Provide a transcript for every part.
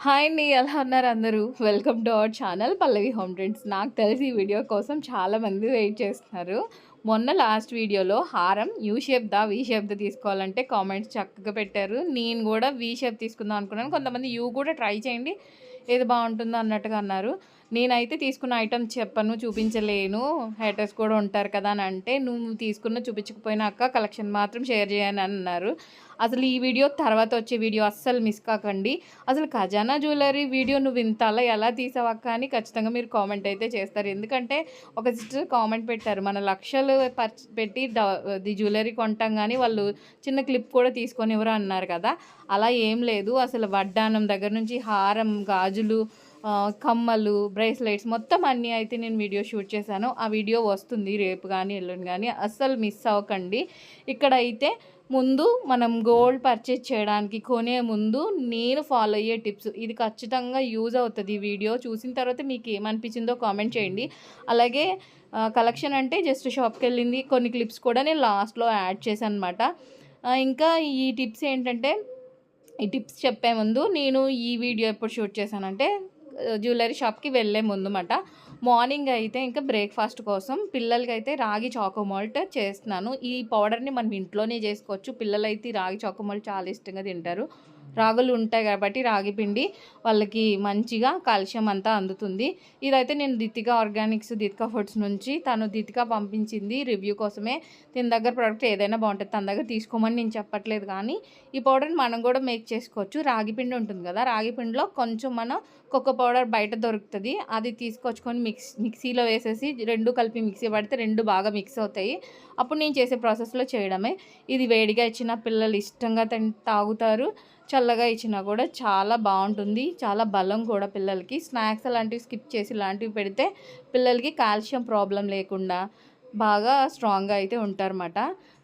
Hi అండి ఎలా ఉన్నారు అందరూ? Welcome to our channel Pallavi home trends నాకు తెలిసి ఈ వీడియో కోసం చాలామంది వెయిట్ చేస్తున్నారు. మొన్న లాస్ట్ వీడియోలో హారం యూ షేప్ దా వీ షేప్ తీసుకోవాలంటే కామెంట్స్ చక్కగా పెట్టారు. నేను కూడా వీ షేప్ తీసుకుందాం అనుకున్నాను. కొంతమంది యూ కూడా ట్రై చేయండి ఏది బాగుంటుందో అన్నట్టుగా అన్నారు. నేనైతే తీసుకున్న ఐటమ్ చెప్పను చూపించలేను. హేటర్స్ కూడా ఉంటారు కదా అని అంటే నువ్వు తీసుకున్న చూపించకపోయినాక కలెక్షన్ మాత్రం షేర్ చేయని అన్నారు. అసలు ఈ వీడియో తర్వాత వచ్చే వీడియో అస్సలు మిస్ కాకండి. అసలు ఖజానా జ్యువెలరీ వీడియో నువ్వు ఇంత అలా ఎలా తీసావక్క అని ఖచ్చితంగా మీరు కామెంట్ అయితే చేస్తారు. ఎందుకంటే ఒక సిస్టర్ కామెంట్ పెట్టారు మన లక్షలు పెట్టి ది జ్యువెలరీ కొంటాం కానీ వాళ్ళు చిన్న క్లిప్ కూడా తీసుకొని ఎవరు అన్నారు కదా. అలా ఏం లేదు. అసలు వడ్డానం దగ్గర నుంచి హారం గాజులు కమ్మలు బ్రేస్లెట్స్ మొత్తం అన్నీ అయితే నేను వీడియో షూట్ చేశాను. ఆ వీడియో వస్తుంది రేపు కానీ ఎల్లుండి కానీ అస్సలు మిస్ అవ్వకండి. ఇక్కడ అయితే ముందు మనం గోల్డ్ పర్చేజ్ చేయడానికి కొనే ముందు నేను ఫాలో అయ్యే టిప్స్ ఇది ఖచ్చితంగా యూజ్ అవుతుంది ఈ వీడియో చూసిన తర్వాత మీకు ఏమనిపించిందో కామెంట్ చేయండి. అలాగే కలెక్షన్ అంటే జస్ట్ షాప్కి వెళ్ళింది కొన్ని క్లిప్స్ కూడా నేను లాస్ట్లో యాడ్ చేశాను అనమాట ఇంకా ఈ టిప్స్ ఏంటంటే ఈ టిప్స్ చెప్పే ముందు నేను ఈ వీడియో ఎప్పుడు షూట్ చేశానంటే జ్యువెలరీ షాప్కి వెళ్ళే ముందుమాట. మార్నింగ్ అయితే ఇంకా బ్రేక్ఫాస్ట్ కోసం పిల్లలకి అయితే రాగి చాకోమాల్ట్ చేస్తున్నాను. ఈ పౌడర్ని మనం ఇంట్లోనే చేసుకోవచ్చు. పిల్లలైతే రాగి చాకోమాల్ట్ చాలా ఇష్టంగా తింటారు. రాగులు ఉంటాయి కాబట్టి రాగి పిండి వాళ్ళకి మంచిగా కాల్షియం అంతా అందుతుంది. ఇదైతే నేను దితిక ఆర్గానిక్స్ దితిక ఫుడ్స్ నుంచి తను దితిక పంపించింది రివ్యూ కోసమే. దీని దగ్గర ప్రోడక్ట్ ఏదైనా బాగుంటుంది తన దగ్గర తీసుకోమని నేను చెప్పట్లేదు కానీ ఈ పౌడర్ని మనం కూడా మేక్ చేసుకోవచ్చు. రాగి పిండి ఉంటుంది కదా రాగి పిండిలో కొంచెం మనం కొక్క పౌడర్ బయట దొరుకుతుంది. అది తీసుకొచ్చుకొని మిక్స్ మిక్సీలో వేసేసి రెండు కలిపి మిక్సీ పడితే రెండు బాగా మిక్స్ అవుతాయి. అప్పుడు నేను చేసే ప్రాసెస్లో చేయడమే. ఇది వేడిగా ఇచ్చిన పిల్లలు ఇష్టంగా తాగుతారు. చల్లగా ఇచ్చినా కూడా చాలా బాగుంటుంది. చాలా బలం కూడా పిల్లలకి. స్నాక్స్ అలాంటివి స్కిప్ చేసి ఇలాంటివి పెడితే పిల్లలకి కాల్షియం ప్రాబ్లం లేకుండా బాగా స్ట్రాంగ్గా అయితే ఉంటారన్నమాట.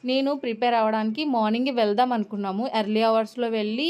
నేను ప్రిపేర్ అవ్వడానికి మార్నింగ్ వెళ్దాం అనుకున్నాము. ఎర్లీ అవర్స్లో వెళ్ళి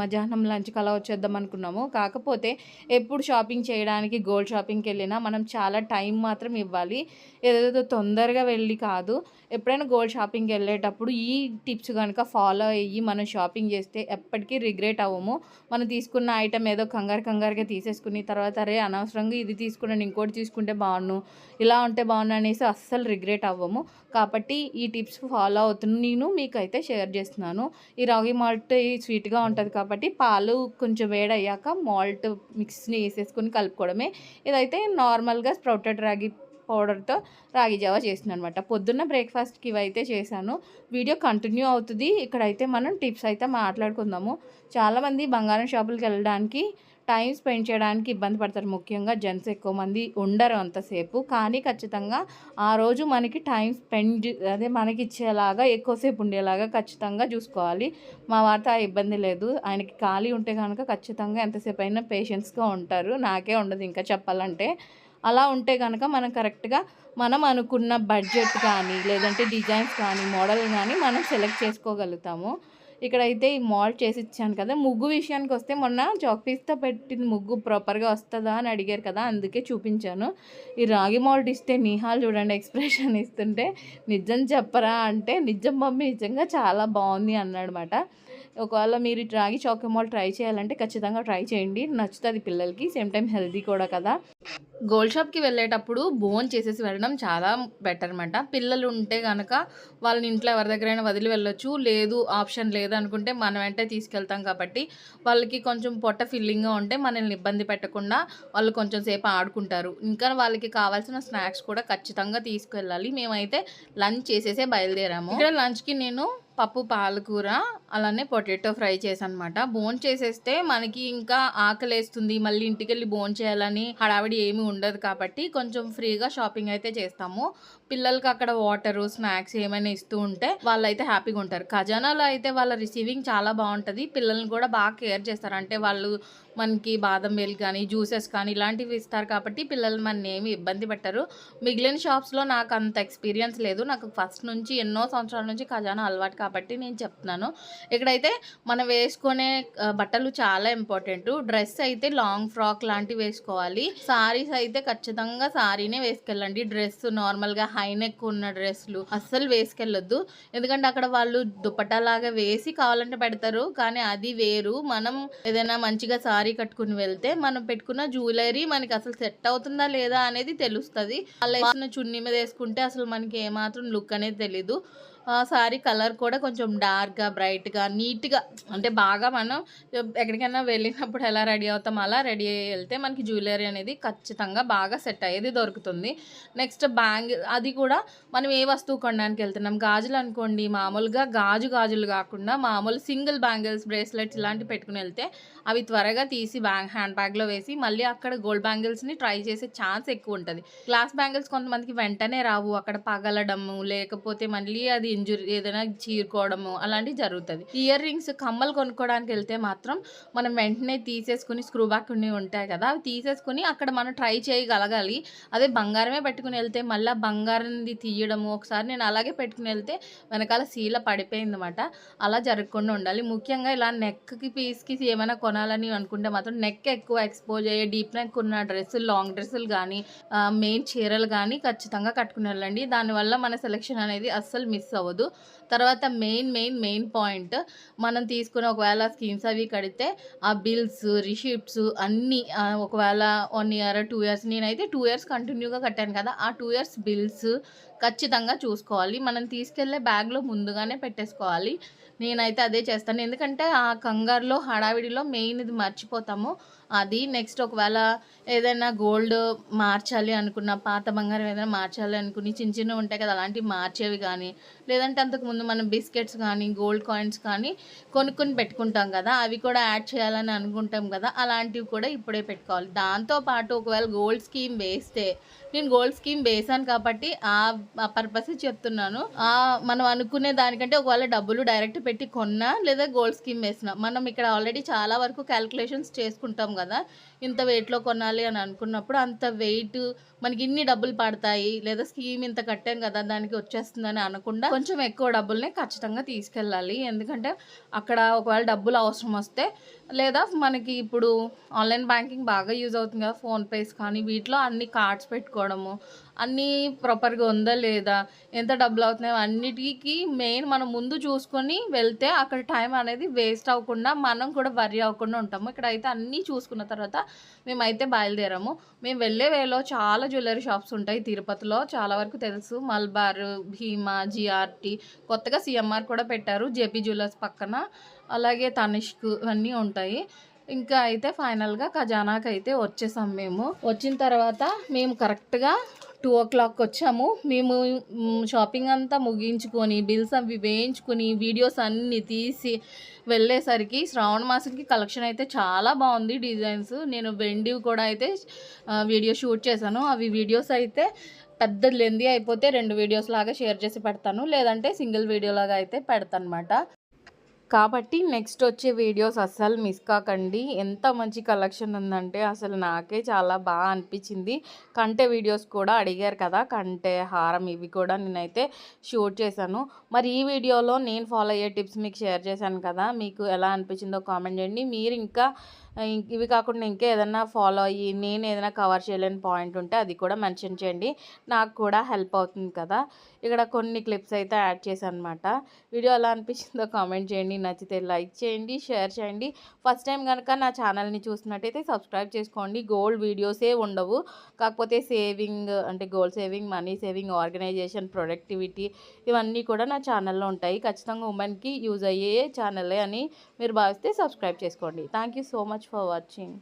మధ్యాహ్నం లంచ్కి అలా వచ్చేద్దాం అనుకున్నాము. కాకపోతే ఎప్పుడు షాపింగ్ చేయడానికి గోల్డ్ షాపింగ్కి వెళ్ళినా మనం చాలా టైం మాత్రం ఇవ్వాలి. ఏదేదో తొందరగా వెళ్ళి కాదు. ఎప్పుడైనా గోల్డ్ షాపింగ్కి వెళ్ళేటప్పుడు ఈ టిప్స్ కనుక ఫాలో అయ్యి మనం షాపింగ్ చేస్తే ఎప్పటికీ రిగ్రెట్ అవ్వము. మనం తీసుకున్న ఐటమ్ ఏదో కంగారు కంగారుగా తీసేసుకుని తర్వాత అరే అనవసరంగా ఇది తీసుకున్నాను ఇంకోటి తీసుకుంటే బాగున్ను ఇలా ఉంటే బాగున్నాను అనేసి అస్సలు రిగ్రెట్ అవ్వము. కాబట్టి ఈ టిప్స్ ఫాలో అవుతున్నాను నేను మీకు అయితే షేర్ చేస్తున్నాను. ఈ రాగి మాల్ట్ స్వీట్గా ఉంటుంది కాబట్టి పాలు కొంచెం వేడయ్యాక మాల్ట్ మిక్స్ని వేసేసుకొని కలుపుకోవడమే. ఇదైతే నార్మల్గా స్ప్రౌటెడ్ రాగి పౌడర్తో రాగి జావా చేస్తున్నాను అనమాట పొద్దున్న బ్రేక్ఫాస్ట్కి ఇవైతే చేశాను. వీడియో కంటిన్యూ అవుతుంది. ఇక్కడైతే మనం టిప్స్ అయితే మాట్లాడుకుందాము. చాలామంది బంగారం షాపులకి వెళ్ళడానికి టైం స్పెండ్ చేయడానికి ఇబ్బంది పడతారు. ముఖ్యంగా జెంట్స్ ఎక్కువ మంది ఉండరు అంతసేపు. కానీ ఖచ్చితంగా ఆ రోజు మనకి టైం స్పెండ్ అదే మనకి ఇచ్చేలాగా ఎక్కువసేపు ఉండేలాగా ఖచ్చితంగా చూసుకోవాలి. మా వారితో ఆ ఇబ్బంది లేదు. ఆయనకి ఖాళీ ఉంటే కనుక ఖచ్చితంగా ఎంతసేపు అయినా పేషెన్స్గా ఉంటారు. నాకే ఉండదు ఇంకా చెప్పాలంటే. అలా ఉంటే కనుక మనం కరెక్ట్గా మనం అనుకున్న బడ్జెట్ కానీ లేదంటే డిజైన్స్ కానీ మోడల్ కానీ మనం సెలెక్ట్ చేసుకోగలుగుతాము. ఇక్కడైతే ఈ మాల్ట్ చేసి ఇచ్చాను కదా. ముగ్గు విషయానికి వస్తే మొన్న చాక్ పీస్తో పెట్టిన ముగ్గు ప్రాపర్గా వస్తుందా అని అడిగారు కదా. అందుకే చూపించాను. ఈ రాగి మాల్ట్ ఇస్తే నిహాల్ చూడండి ఎక్స్ప్రెషన్ ఇస్తుంటే నిజం చెప్పరా? అంటే నిజం మమ్మీ నిజంగా చాలా బాగుంది అన్నమాట ఒకవేళ మీరు రాగి చాక్ మాల్ ట్రై చేయాలంటే ఖచ్చితంగా ట్రై చేయండి. నచ్చుతుంది పిల్లలకి. సేమ్ టైం హెల్దీ కూడా కదా. గోల్డ్ షాప్కి వెళ్ళేటప్పుడు బోన్ చేసేసి వెళ్ళడం చాలా బెటర్ అనమాట పిల్లలు ఉంటే కనుక వాళ్ళని ఇంట్లో ఎవరి దగ్గరైనా వదిలి వెళ్ళొచ్చు. లేదు ఆప్షన్ లేదు అనుకుంటే మనం వెంటనే తీసుకెళ్తాం కాబట్టి వాళ్ళకి కొంచెం పొట్ట ఫిల్లింగ్గా ఉంటే మనల్ని ఇబ్బంది పెట్టకుండా వాళ్ళు కొంచెం సేపు ఆడుకుంటారు. ఇంకా వాళ్ళకి కావాల్సిన స్నాక్స్ కూడా ఖచ్చితంగా తీసుకెళ్ళాలి. మేమైతే లంచ్ చేసేసే బయలుదేరాము. ఇక్కడ లంచ్కి నేను పప్పు పాలకూర అలానే పొటాటో ఫ్రై చేశాను అనమాట బోన్ చేసేస్తే మనకి ఇంకా ఆకలేస్తుంది. మళ్ళీ ఇంటికి వెళ్ళి బోన్ చేయాలని హడావిడి ఏమి ఉండదు కాబట్టి కొంచెం ఫ్రీగా షాపింగ్ అయితే చేస్తాము. పిల్లలకి అక్కడ వాటర్ స్నాక్స్ ఏమైనా ఇస్తూ ఉంటే వాళ్ళైతే హ్యాపీగా ఉంటారు ఖజానాలో అయితే వాళ్ళ రిసీవింగ్ చాలా బాగుంటుంది. పిల్లల్ని కూడా బాగా కేర్ చేస్తారు. అంటే వాళ్ళు మనకి బాదం మిల్క్ కానీ జ్యూసెస్ కానీ ఇలాంటివి ఇస్తారు కాబట్టి పిల్లలు మన ఏమి ఇబ్బంది పెట్టరు. మిగిలిన షాప్స్లో నాకు అంత ఎక్స్పీరియన్స్ లేదు. నాకు ఫస్ట్ నుంచి ఎన్నో సంవత్సరాల నుంచి ఖజానా అలవాటు కాబట్టి నేను చెప్తున్నాను. ఇక్కడైతే మనం వేసుకునే బట్టలు చాలా ఇంపార్టెంట్. డ్రెస్ అయితే లాంగ్ ఫ్రాక్ లాంటివి వేసుకోవాలి. సారీస్ అయితే ఖచ్చితంగా సారీనే వేసుకెళ్ళండి. డ్రెస్ నార్మల్గా హై నెక్ ఉన్న డ్రెస్లు అస్సలు వేసుకెళ్ళొద్దు. ఎందుకంటే అక్కడ వాళ్ళు దుపట్టా లాగా వేసి కావాలంటే పెడతారు. కానీ అది వేరు. మనం ఏదైనా మంచిగా సారీ కట్టుకుని వెళ్తే మనం పెట్టుకున్న జ్యువెలరీ మనకి అసలు సెట్ అవుతుందా లేదా అనేది తెలుస్తుంది. అలా వేసిన చున్నీ మీద వేసుకుంటే అసలు మనకి ఏమాత్రం లుక్ అనేది తెలీదు. సారీ కలర్ కూడా కొంచెం డార్క్గా బ్రైట్గా నీట్గా అంటే బాగా మనం ఎక్కడికైనా వెళ్ళినప్పుడు ఎలా రెడీ అవుతాం అలా రెడీ వెళ్తే మనకి జ్యువెలరీ అనేది ఖచ్చితంగా బాగా సెట్ అయ్యేది దొరుకుతుంది. నెక్స్ట్ బ్యాంగిల్ అది కూడా మనం ఏ వస్తువు కొనడానికి వెళ్తున్నాం? గాజులు అనుకోండి మామూలుగా గాజు గాజులు కాకుండా మామూలు సింగిల్ బ్యాంగిల్స్ బ్రేస్లెట్స్ ఇలాంటివి పెట్టుకుని వెళ్తే అవి త్వరగా తీసి బ్యాంగ్ హ్యాండ్ బ్యాగ్లో వేసి మళ్ళీ అక్కడ గోల్డ్ బ్యాంగిల్స్ని ట్రై చేసే ఛాన్స్ ఎక్కువ ఉంటుంది. గ్లాస్ బ్యాంగిల్స్ కొంతమందికి వెంటనే రావు. అక్కడ పగలడము లేకపోతే మళ్ళీ అది ఇంజురీ ఏదైనా చీరుకోవడము అలాంటివి జరుగుతుంది. ఇయర్ రింగ్స్ కమ్మలు కొనుక్కోవడానికి వెళ్తే మాత్రం మనం వెంటనే తీసేసుకుని స్క్రూ బ్యాక్ ఉంటాయి కదా అవి తీసేసుకుని అక్కడ మనం ట్రై చేయగలగాలి. అదే బంగారమే పెట్టుకుని వెళ్తే మళ్ళీ బంగారంది తీయడము ఒకసారి నేను అలాగే పెట్టుకుని వెళ్తే వెనకాల సీల పడిపోయిందన్నమాట. అలా జరగకుండా ఉండాలి. ముఖ్యంగా ఇలా నెక్కి పీస్కి ఏమైనా కొనాలని అనుకుంటే మాత్రం నెక్ ఎక్కువ ఎక్స్పోజ్ అయ్యే డీప్ నెక్ ఉన్న డ్రెస్సులు లాంగ్ డ్రెస్సులు కానీ మెయిన్ చీరలు కానీ ఖచ్చితంగా కట్టుకుని వెళ్ళండి. దానివల్ల మన సెలెక్షన్ అనేది అస్సలు మిస్ అవ్వదు. తర్వాత మెయిన్ మెయిన్ మెయిన్ పాయింట్ మనం తీసుకున్న ఒకవేళ స్కీమ్స్ అవి కడితే ఆ బిల్స్ రిసిప్ట్స్ అన్నీ ఒకవేళ వన్ ఇయర్ టూ ఇయర్స్ నేనైతే టూ ఇయర్స్ కంటిన్యూగా కట్టాను కదా ఆ టూ ఇయర్స్ బిల్స్ ఖచ్చితంగా చూసుకోవాలి. మనం తీసుకెళ్ళే బ్యాగ్లో ముందుగానే పెట్టేసుకోవాలి. నేనైతే అదే చేస్తాను. ఎందుకంటే ఆ కంగారులో హడావిడిలో మెయిన్ ఇది మర్చిపోతాము. అది నెక్స్ట్ ఒకవేళ ఏదైనా గోల్డ్ మార్చాలి అనుకున్న పాత బంగారం ఏదైనా మార్చాలి అనుకుని చిన్న చిన్నవి ఉంటాయి కదా అలాంటివి మార్చేవి కానీ లేదంటే అంతకుముందు మనం బిస్కెట్స్ కానీ గోల్డ్ కాయిన్స్ కానీ కొనుక్కొని పెట్టుకుంటాం కదా అవి కూడా యాడ్ చేయాలని అనుకుంటాం కదా అలాంటివి కూడా ఇప్పుడే పెట్టుకోవాలి. దాంతోపాటు ఒకవేళ గోల్డ్ స్కీమ్ వేస్తే నేను గోల్డ్ స్కీమ్ వేసాను కాబట్టి ఆ పర్పస్ చెప్తున్నాను. ఆ మనం అనుకునే దానికంటే ఒకవేళ డబ్బులు డైరెక్ట్ పెట్టి కొన్నా లేదా గోల్డ్ స్కీమ్ వేసినా మనం ఇక్కడ ఆల్రెడీ చాలా వరకు క్యాలిక్యులేషన్స్ చేసుకుంటాం కదా ఇంత వెయిట్లో కొనాలి అని అనుకున్నప్పుడు అంత వెయిట్ మనకి ఇన్ని డబ్బులు పడతాయి లేదా స్కీమ్ ఇంత కట్టాం కదా దానికి వచ్చేస్తుందని అనకుండా కొంచెం ఎక్కువ డబ్బుల్ని ఖచ్చితంగా తీసుకెళ్ళాలి. ఎందుకంటే అక్కడ ఒకవేళ డబ్బులు అవసరం వస్తే లేదా మనకి ఇప్పుడు ఆన్లైన్ బ్యాంకింగ్ బాగా యూజ్ అవుతుంది కదా ఫోన్పేస్ కానీ వీటిలో అన్ని కార్డ్స్ పెట్టుకోవడము అన్నీ ప్రాపర్గా ఉందా లేదా ఎంత డబ్బులు అవుతున్నాయో అన్నిటికీ మెయిన్ మనం ముందు చూసుకొని వెళ్తే అక్కడ టైం అనేది వేస్ట్ అవ్వకుండా మనం కూడా వరి అవ్వకుండా ఉంటాము. ఇక్కడ అయితే అన్నీ చూసుకున్న తర్వాత మేమైతే బయలుదేరాము. మేము వెళ్ళే వేలో చాలా జ్యువెలరీ షాప్స్ ఉంటాయి తిరుపతిలో. చాలా వరకు తెలుసు. మల్బార్ భీమా జిఆర్టీ కొత్తగా సిఎంఆర్ కూడా పెట్టారు. జేపీ జ్యువెలర్స్ పక్కన. అలాగే తనిష్క్ ఇవన్నీ ఉంటాయి. ఇంకా అయితే ఫైనల్గా ఖజానాకి అయితే వచ్చేసాం మేము. వచ్చిన తర్వాత మేము కరెక్ట్గా టూ ఓ క్లాక్ వచ్చాము. మేము షాపింగ్ అంతా ముగించుకొని బిల్స్ అవి వేయించుకొని వీడియోస్ అన్నీ తీసి వెళ్ళేసరికి శ్రావణ మాసంకి కలెక్షన్ అయితే చాలా బాగుంది డిజైన్స్. నేను వెండివి కూడా అయితే వీడియో షూట్ చేశాను. అవి వీడియోస్ అయితే పెద్ద లెంది అయిపోతే రెండు వీడియోస్ లాగా షేర్ చేసి పెడతాను. లేదంటే సింగిల్ వీడియో లాగా అయితే పెడతాను అనమాట కాబట్టి నెక్స్ట్ వచ్చే వీడియోస్ అస్సలు మిస్ కాకండి. ఎంత మంచి కలెక్షన్ ఉందంటే అసలు నాకే చాలా బాగా అనిపించింది. కంటే వీడియోస్ కూడా అడిగారు కదా కంటే హారం ఇవి కూడా నేనైతే షూట్ చేశాను. మరి ఈ వీడియోలో నేను ఫాలో అయ్యే టిప్స్ మీకు షేర్ చేశాను కదా మీకు ఎలా అనిపించిందో కామెంట్ చేయండి. మీరు ఇంకా ఇవి కాకుండా ఇంకా ఏదైనా ఫాలో అయ్యి నేను ఏదైనా కవర్ చేయలేని పాయింట్ ఉంటే అది కూడా మెన్షన్ చేయండి. నాకు కూడా హెల్ప్ అవుతుంది కదా. ఇక్కడ కొన్ని క్లిప్స్ అయితే యాడ్ చేశాను అనమాట వీడియో ఎలా అనిపించిందో కామెంట్ చేయండి. నచ్చితే లైక్ చేయండి షేర్ చేయండి. ఫస్ట్ టైం కనుక నా ఛానల్ని చూసినట్టయితే సబ్స్క్రైబ్ చేసుకోండి. గోల్డ్ వీడియోసే ఉండవు. కాకపోతే సేవింగ్ అంటే gold saving money saving organization productivity ఇవన్నీ కూడా నా ఛానల్లో ఉంటాయి. ఖచ్చితంగా ఉమెన్కి యూజ్ అయ్యే ఛానలే అని మీరు భావిస్తే సబ్స్క్రైబ్ చేసుకోండి. Thank you so much. For watching